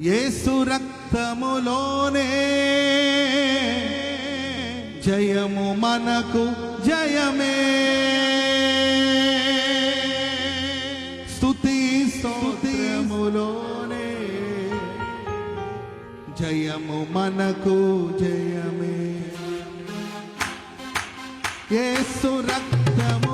యేసు రక్తములోనే జయము మనకు జయమే. స్థుతి స్తోత్రములోనే జయము మనకు జయమే. యేసు రక్తము